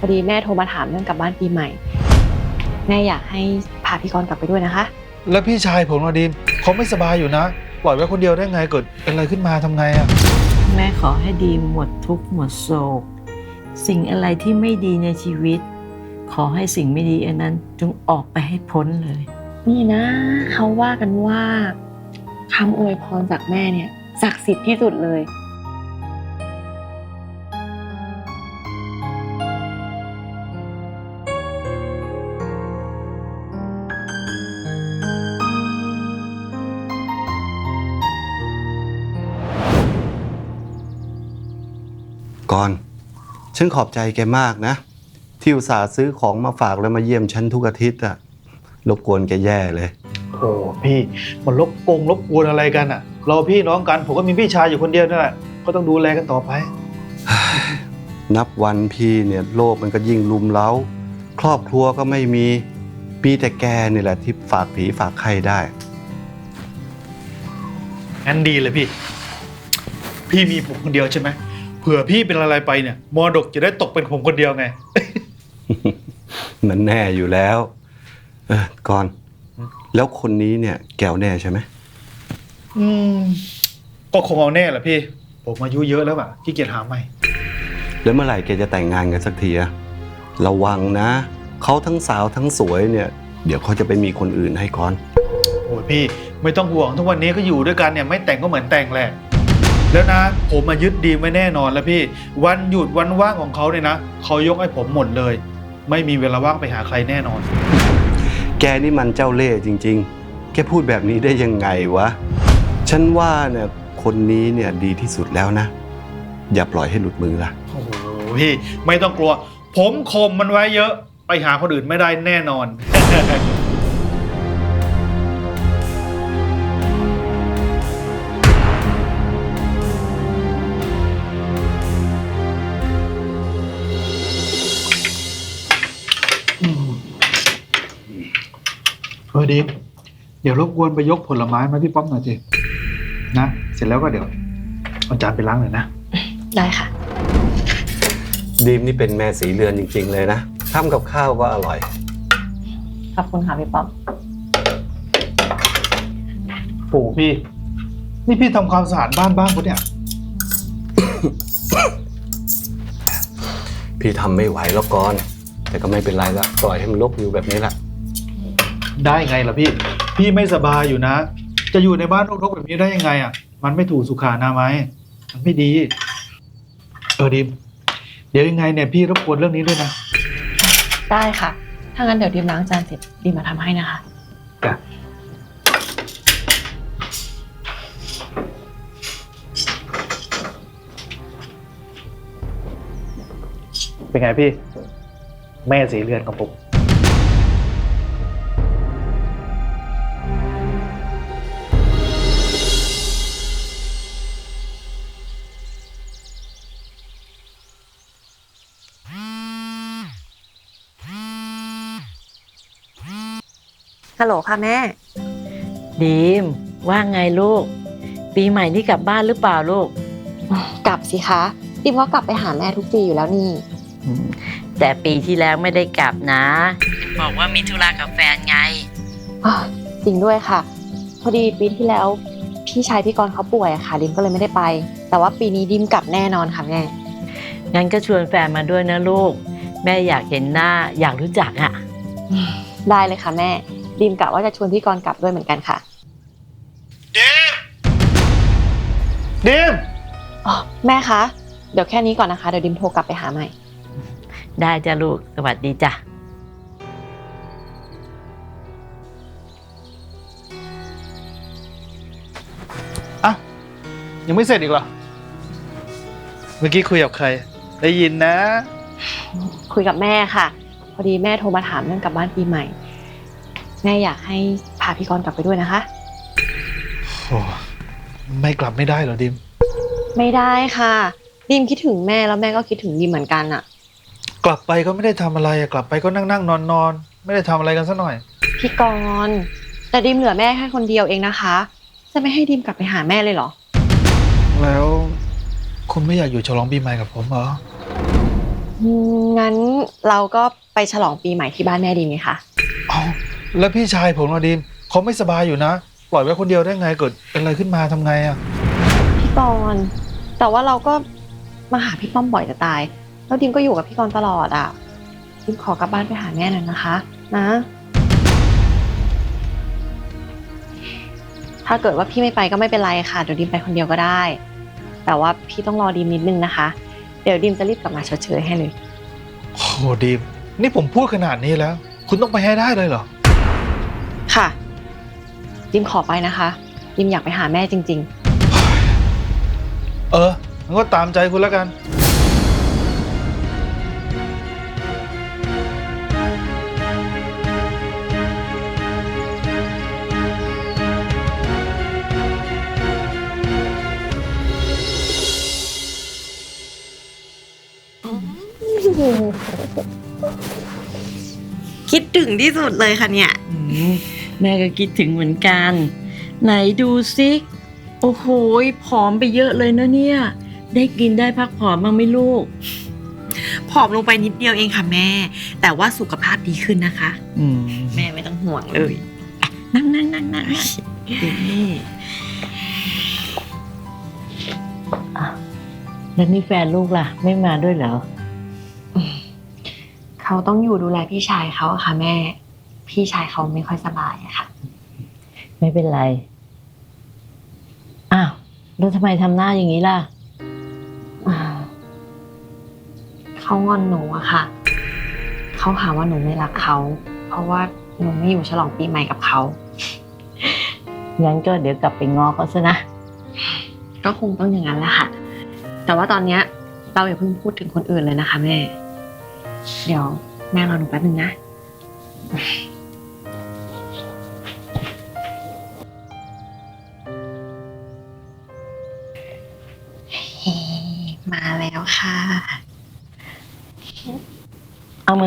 พอดีแม่โทรมาถามเรื่องกลับบ้านปีใหม่ แม่อยากให้พาพี่กรณ์กลับไปด้วยนะคะ แล้วพี่ชายผมล่ะดีมเขาไม่สบายอยู่นะ ปล่อยไว้คนเดียวได้ไงเกิดเป็นอะไรขึ้นมาทำไงอะแม่ขอให้ดีมหมดทุกข์หมดโศก สิ่งอะไรที่ไม่ดีในชีวิต ขอให้สิ่งไม่ดีอันนั้นจงออกไปให้พ้นเลย นี่นะ เขาว่ากันว่าคำอวยพรจากแม่เนี่ยศักดิ์สิทธิ์ที่สุดเลย ก่อน ฉันขอบใจแกมากนะ ที่อุตส่าห์ซื้อของมาฝากแล้วมาเยี่ยมฉันทุกอาทิตย์อะรบกวนแกแย่เลย โอ้พี่มันลบกงลบกวนอะไรกันอะเราพี่น้องกันผมก็มีพี่ชายอยู่คนเดียวนั่นแหละก็ต้องดูแลกันต่อไป นับวันพี่เนี่ยโลกมันก็ยิ่งลุมเล้า ครอบครัวก็ไม่มีปีแต่แกนี่แหละที่ฝากผีฝากไข้ได้งั้นดีเลยพี่ พี่มีผมคนเดียวใช่ไหมเผื่อพี่เป็นอะไรไปเนี่ยมรดกจะได้ตกเป็นผมคนเดียวไง มันแน่อยู่แล้ว เออก่อน แล้วคนนี้เนี่ยแก้วแน่ใช่ไหมอืม ก็คงเอาแน่แหละพี่ ผมอายุเยอะแล้วอะขี้เกียจหาใหม่ แล้วเมื่อไหร่แกจะแต่งงานกันสักทีอะระวังนะ เขาทั้งสาวทั้งสวยเนี่ย เดี๋ยวเขาจะไปมีคนอื่นให้ก่อน โอ้ยพี่ ไม่ต้องห่วงทุกวันนี้ก็อยู่ด้วยกันเนี่ย ไม่แต่งก็เหมือนแต่งแหละ แล้วนะ ผมมายึดดีมไว้แน่นอนแล้วพี่ วันหยุดวันว่างของเขาเนี่ยนะเขายกให้ผมหมดเลย ไม่มีเวลาว่างไปหาใครแน่นอน แกนี่มันเจ้าเล่ห์จริง ๆ แกพูดแบบนี้ได้ยังไงวะ ฉันว่าเนี่ยคนนี้เนี่ยดีที่สุดแล้วนะ อย่าปล่อยให้หลุดมือละโอ้โหพี่ ไม่ต้องกลัว ผมข่มมันไว้เยอะ ไปหาคนอื่นไม่ได้แน่นอน ออดีมเดี๋ยวรบกวนไปยกผลไม้มาพี่ป้อมหน่อยสินะ เสร็จแล้วก็เดี๋ยวเอาจานไปล้างเลยนะ ได้ค่ะ ดีมนี่เป็นแม่สีเรือนจริง ๆ เลยนะทำกับข้าวก็อร่อย ขอบคุณค่ะพี่ป๊อปโอ้พี่ นี่พี่ทำความสะอาดบ้านบ้างปะเนี่ย พี่ทำไม่ไหวแล้วก่อน แต่ก็ไม่เป็นไรละปล่อยให้มันลกอยู่แบบนี้ละ ได้ไงล่ะพี่ พี่ไม่สบายอยู่นะ จะอยู่ในบ้านรกๆแบบนี้ได้ยังไงอะ มันไม่ถูกสุขานามัยมันไม่ดี เออดิม เดี๋ยวยังไงเนี่ยพี่รบกวนเรื่องนี้ด้วยนะ ได้ค่ะ ถ้างั้นเดี๋ยวดิมล้างจานเสร็จดิมมาทำให้นะคะ จ้ะ เป็นไงพี่ แม่สีเรือนของผม ฮัลโหลค่ะแม่ ดีมว่าไงลูก ปีใหม่นี่กลับบ้านหรือเปล่าลูกกลับสิคะดิมก็กลับไปหาแม่ทุกปีอยู่แล้วนี่ อืมแต่ปีที่แล้วไม่ได้กลับนะ บอกว่ามีธุระกับแฟนไงอ่าจริงด้วยค่ะ พอดีปีที่แล้วพี่ชายพี่กรณ์เขาป่วยอะค่ะ ดิมก็เลยไม่ได้ไป แต่ว่าปีนี้ดิมกลับแน่นอนค่ะแม่งั้นก็ชวนแฟนมาด้วยนะลูก แม่อยากเห็นหน้าอยากรู้จักอะได้เลยค่ะแม่ ดิมกะว่าจะชวนพี่กรณ์กลับด้วยเหมือนกันค่ะดิมดิมอ๋อแม่คะเดี๋ยวแค่นี้ก่อนนะคะเดี๋ยวดิมโทรกลับไปหาใหม่ ได้จ้ะลูก สวัสดีจ้ะ อะ ยังไม่เสร็จอีกเหรอ เมื่อกี้คุยกับใคร ได้ยินนะ คุยกับแม่ค่ะ พอดีแม่โทรมาถามเรื่องกลับบ้านปีใหม่ แม่อยากให้พาพี่กรณ์กลับไปด้วยนะคะ โอ้ไม่กลับไม่ได้เหรอดิม ไม่ได้ค่ะ ดิมคิดถึงแม่แล้วแม่ก็คิดถึงดิมเหมือนกันอะกลับไปก็ไม่ได้ทำอะไรอะกลับไปก็นั่งนั่งนอนนอนๆไม่ได้ทำอะไรกันสักหน่อย พี่กรณ์แต่ดิมเหลือแม่แค่คนเดียวเองนะคะ จะไม่ให้ดิมกลับไปหาแม่เลยเหรอ แล้ว คุณไม่อยากอยู่ฉลองปีใหม่กับผมเหรออืมงั้นเราก็ไปฉลองปีใหม่ที่บ้านแม่ดีไหมคะเอา แล้วพี่ชายผมล่ะดีมเขาไม่สบายอยู่นะ ปล่อยไว้คนเดียวได้ไงเกิดเป็นอะไรขึ้นมาทำไงอะพี่กรณ์แต่ว่าเราก็มาหาพี่ป้อมบ่อยจะตาย แล้วดิมก็อยู่กับพี่กรณ์ตลอดอะดิมขอกลับบ้านไปหาแม่หน่อยนะคะ นะ ถ้าเกิดว่าพี่ไม่ไปก็ไม่เป็นไรค่ะเดี๋ยวดิมไปคนเดียวก็ได้ แต่ว่าพี่ต้องรอดิมนิดนึงนะคะ เดี๋ยวดิมจะรีบกลับมาชดเชยให้เลย โอ้โหดีมนี่ผมพูดขนาดนี้แล้ว คุณต้องไปให้ได้เลยเหรอ ค่ะดิมขอไปนะคะดิมอยากไปหาแม่จริง เอองั้นก็ตามใจคุณแล้วกันๆคิดถึงที่สุดเลยค่ะเนี่ย อืม แม่ก็คิดถึงเหมือนกัน ไหนดูซิโอ้โหผอมไปเยอะเลยนะเนี่ย ได้กินได้พักผ่อนบ้างไหมลูก ผอมลงไปนิดเดียวเองค่ะแม่ แต่ว่าสุขภาพดีขึ้นนะคะ อืมแม่ไม่ต้องห่วงเลยนั่งนั่งนั่งนั่งนี่อะแล้วนี่แฟนลูกล่ะ ไม่มาด้วยเหรอ เขาต้องอยู่ดูแลพี่ชายเขาอะค่ะแม่ พี่ชายเขาไม่ค่อยสบายอะค่ะ ไม่เป็นไร อ้าว แล้วทำไมทำหน้าอย่างนี้ล่ะอ่าเขางอนหนูอะค่ะ เขาหาว่าหนูไม่รักเขา เพราะว่าหนูไม่อยู่ฉลองปีใหม่กับเขา งั้นก็เดี๋ยวกลับไปง้อเขาซะนะ ก็คงต้องอย่างนั้นแหละค่ะ แต่ว่าตอนเนี้ยเราอย่าเพิ่งพูดถึงคนอื่นเลยนะคะแม่ เดี๋ยวแม่รอหนูแป๊บนึงนะ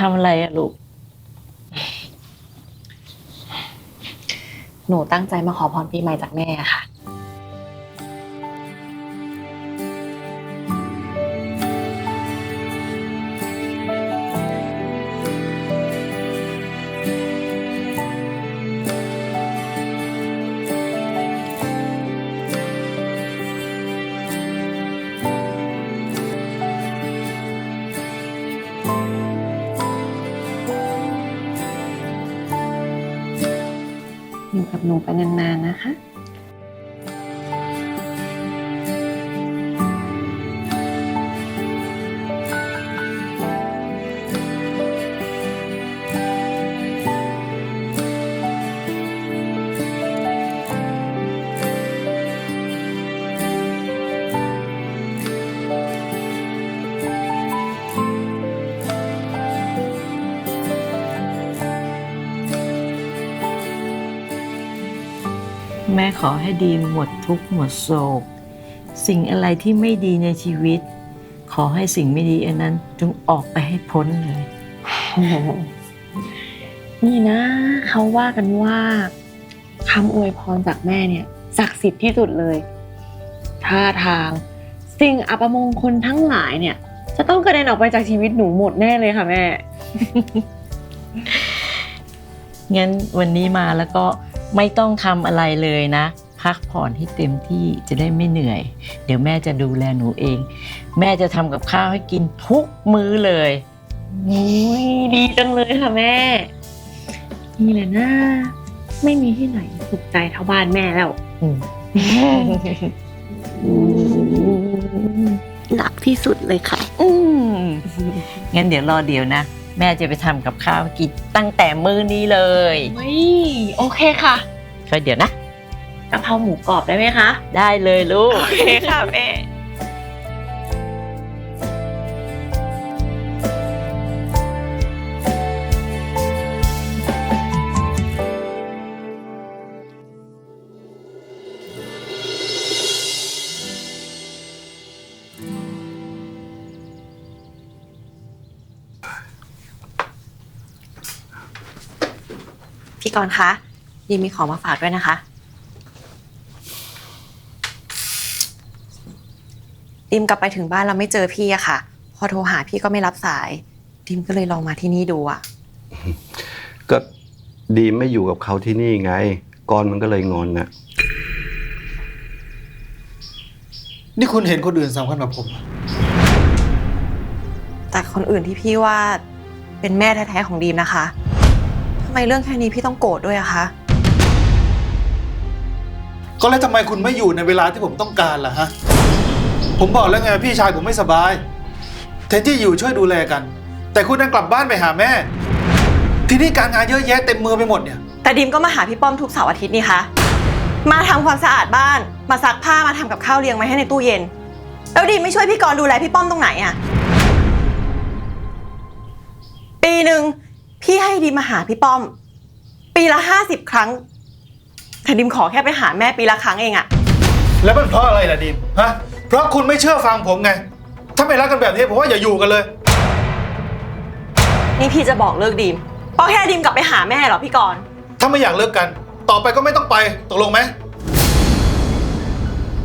ทำอะไรอะลูก หนูตั้งใจมาขอพรปีใหม่จากแม่ค่ะ อยู่กับหนูไปนานๆนะคะ แม่ขอให้ดีหมดทุกข์หมดโศก สิ่งอะไรที่ไม่ดีในชีวิต ขอให้สิ่งไม่ดีอันนั้นจงออกไปให้พ้นเลย นี่นะเขาว่ากันว่าคำอวยพรจากแม่เนี่ยศักดิ์สิทธิ์ที่สุดเลยท่าทาง สิ่งอัปมงคลทั้งหลายเนี่ย จะต้องกระเด็นออกไปจากชีวิตหนูหมดแน่เลยค่ะแม่ งั้นวันนี้มาแล้วก็ ไม่ต้องทำอะไรเลยนะ พักผ่อนให้เต็มที่จะได้ไม่เหนื่อย เดี๋ยวแม่จะดูแลหนูเอง แม่จะทำกับข้าวให้กินทุกมื้อเลยโอ้ยดีจังเลยค่ะแม่ นี่แหละนะไม่มีที่ไหนสุขใจเท่าบ้านแม่แล้ว อืมหลักที่สุดเลยค่ะ อืมงั้นเดี๋ยวรอเดี๋ยวนะ แม่จะไปทำกับข้าวให้กินตั้งแต่มื้อนี้เลยไม่โอเคค่ะก็เดี๋ยวนะกะเพราหมูกรอบได้ไหมคะ ได้เลยลูก โอเคค่ะแม่ กรณ์คะยินมีของมาฝากด้วยนะคะดิมกลับไปถึงบ้านเราไม่เจอพี่อะค่ะ พอโทรหาพี่ก็ไม่รับสาย ดิมก็เลยลองมาที่นี่ดูอะก็ดีมไม่อยู่กับเขาที่นี่ไงกรมันก็เลยงอนนะนี่คุณเห็นคนอื่นสำคัญกว่าผมเหรอแต่คนอื่นที่พี่ว่าเป็นแม่แท้ๆของดีมนะคะทำไมเรื่องแค่นี้พี่ต้องโกรธด้วยอะคะ ก็แล้วทำไมคุณไม่อยู่ในเวลาที่ผมต้องการล่ะฮะ ผมบอกแล้วไงพี่ชายผมไม่สบายแทนที่อยู่ช่วยดูแลกัน แต่คุณนั้นกลับบ้านไปหาแม่ ที่นี่การงานเยอะแยะเต็มมือไปหมดเนี่ย แต่ดิมก็มาหาพี่ป้อมทุกเสาร์อาทิตย์นี่คะ มาทำความสะอาดบ้าน มาซักผ้ามาทำกับข้าวเลี้ยงไว้ให้ในตู้เย็น แล้วดิมไม่ช่วยพี่กรณ์ดูแลพี่ป้อมตรงไหนอะปีหนึ่ง พี่ให้ดิมมาหาพี่ป้อม ปีละห้าสิบครั้ง แต่ดิมขอแค่ไปหาแม่ปีละครั้งเองอะแล้วมันเพราะอะไรล่ะดิมฮะ เพราะคุณไม่เชื่อฟังผมไง ถ้าไม่รักกันแบบนี้ผมว่าอย่าอยู่กันเลย นี่พี่จะบอกเลิกดิมเพราะแค่ดิมกลับไปหาแม่เหรอพี่กรณ์ถ้าไม่อยากเลิกกัน ต่อไปก็ไม่ต้องไป ตกลงไหม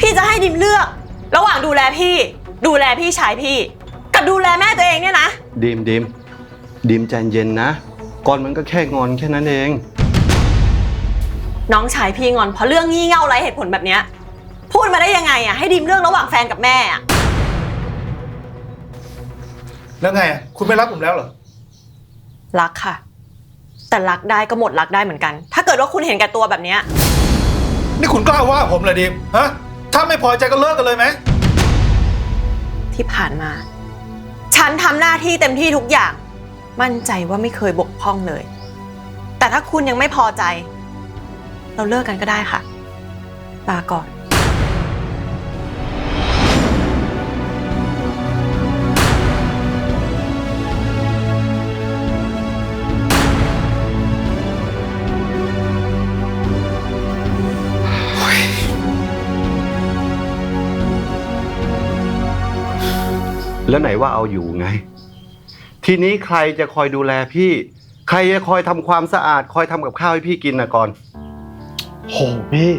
พี่จะให้ดิมเลือก ระหว่างดูแลพี่ ดูแลพี่ชายพี่ กับดูแลแม่ตัวเองเนี่ยนะ ดีมดีม ดีมใจเย็นนะกรมันก็แค่งอนแค่นั้นเอง น้องชายพี่งอนเพราะเรื่องงี่เง่าไร้เหตุผลแบบเนี้ยพูดมาได้ยังไงอะให้ดิมเรื่องระหว่างแฟนกับแม่อะแล้วไงอะคุณไม่รักผมแล้วเหรอ รักค่ะ แต่รักได้ก็หมดรักได้เหมือนกัน ถ้าเกิดว่าคุณเห็นแก่ตัวแบบเนี้ยนี่คุณกล้าว่าผมเหรอดิมฮะ ถ้าไม่พอใจก็เลิกกันเลยไหมที่ผ่านมา ฉันทำหน้าที่เต็มที่ทุกอย่าง มั่นใจว่าไม่เคยบกพร่องเลย แต่ถ้าคุณยังไม่พอใจ เราเลิกกันก็ได้ค่ะลาก่อน แล้วไหนว่าเอาอยู่ไง ทีนี้ใครจะคอยดูแลพี่ ใครจะคอยทำความสะอาด คอยทำกับข้าวให้พี่กินนะก่อน โหพี่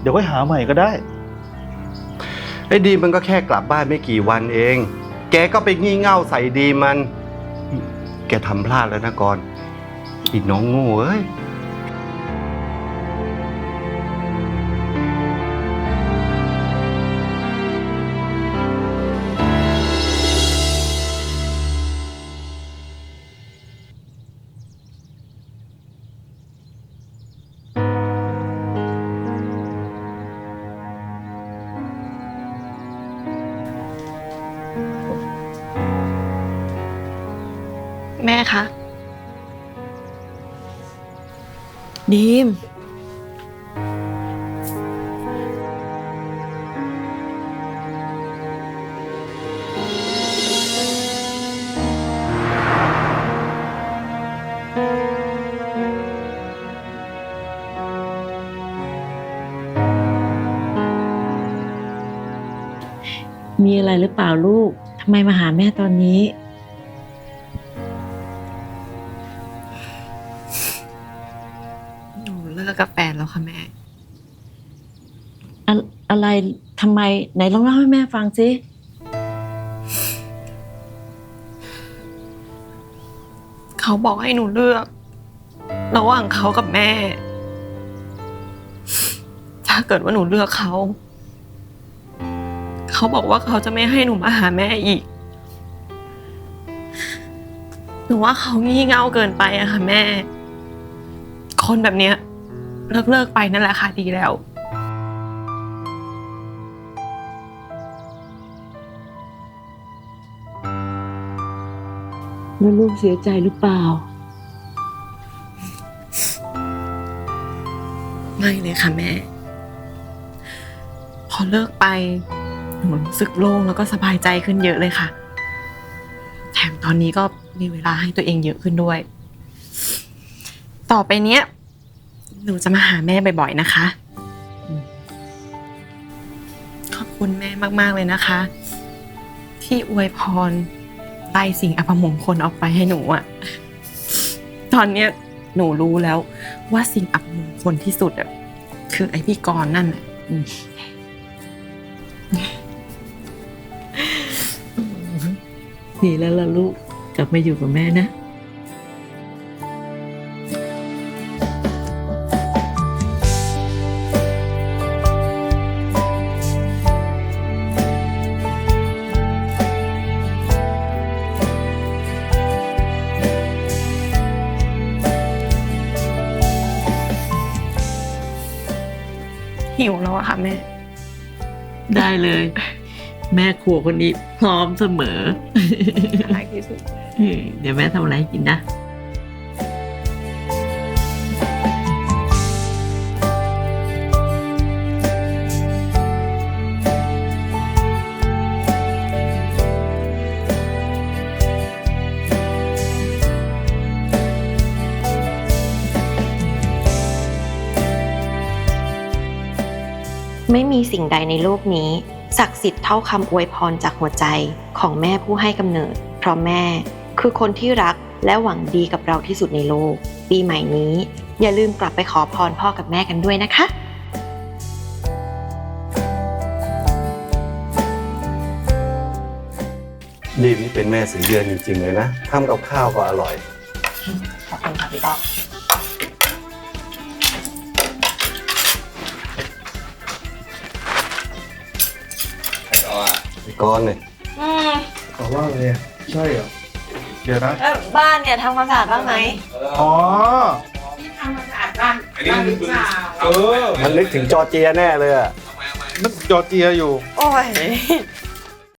เดี๋ยวค่อยหาใหม่ก็ได้ ไอ้ดีมันก็แค่กลับบ้านไม่กี่วันเอง แกก็ไปงี่เง่าใส่ดีมัน แกทำพลาดแล้วนะก่อนอีกน้องโง่เอ้ย ดีม มีอะไรหรือเปล่าลูก ทำไมมาหาแม่ตอนนี้ เลิกกับแฟนแล้วค่ะแม่ อะอะไรทำไมไหนลองเล่าให้แม่ฟังสิเขาบอกให้หนูเลือกระหว่างเขากับแม่ ถ้าเกิดว่าหนูเลือกเขา เขาบอกว่าเขาจะไม่ให้หนูมาหาแม่อีก หนูว่าเขางี่เง่าเกินไปอะค่ะแม่ คนแบบเนี้ย เลิกเลิกๆไปนั่นแหละค่ะดีแล้ว แล้วลูกเสียใจหรือเปล่า ไม่เลยค่ะแม่ พอเลิกไปหนูรู้สึกโล่งแล้วก็สบายใจขึ้นเยอะเลยค่ะ แถมตอนนี้ก็มีเวลาให้ตัวเองเยอะขึ้นด้วย ต่อไปเนี้ย หนูจะมาหาแม่บ่อยๆนะคะ ขอบคุณแม่มากๆเลยนะคะ ที่อวยพรไล่สิ่งอัปมงคลออกไปให้หนูอะตอนเนี้ยหนูรู้แล้ว ว่าสิ่งอัปมงคลที่สุดอะคือไอพี่กรณ์นั่นแหละอืมดีแล้วล่ะลูกกลับมาอยู่กับแม่นะ หิวแล้วอะค่ะแม่ ได้เลย แม่ครัวคนนี้พร้อมเสมอท้ายที่สุด เออเดี๋ยวแม่ทำอะไรให้กินนะ ไม่มีสิ่งใดในโลกนี้ ศักดิ์สิทธิ์เท่าคำอวยพรจากหัวใจของแม่ผู้ให้กำเนิด เพราะแม่คือคนที่รักและหวังดีกับเราที่สุดในโลก ปีใหม่นี้ อย่าลืมกลับไปขอพรพ่อกับแม่กันด้วยนะคะดีมนี่เป็นแม่สีเดือนจริงๆเลยนะทำกับข้าวก็อร่อย ขอบคุณค่ะพี่ต๊อก ก้อนเลยอืมเขาว่าอะไรอะใช่เหรอเดี๋ยวนะแล้วบ้านเนี่ยทำความสะอาดบ้างไหมอ๋อทำความสะอาดบ้านบ้านหรือเปล่าเออมันนึกถึงจอร์เจียแน่เลยอะนึกจอร์เจียอยู่ โอ้ย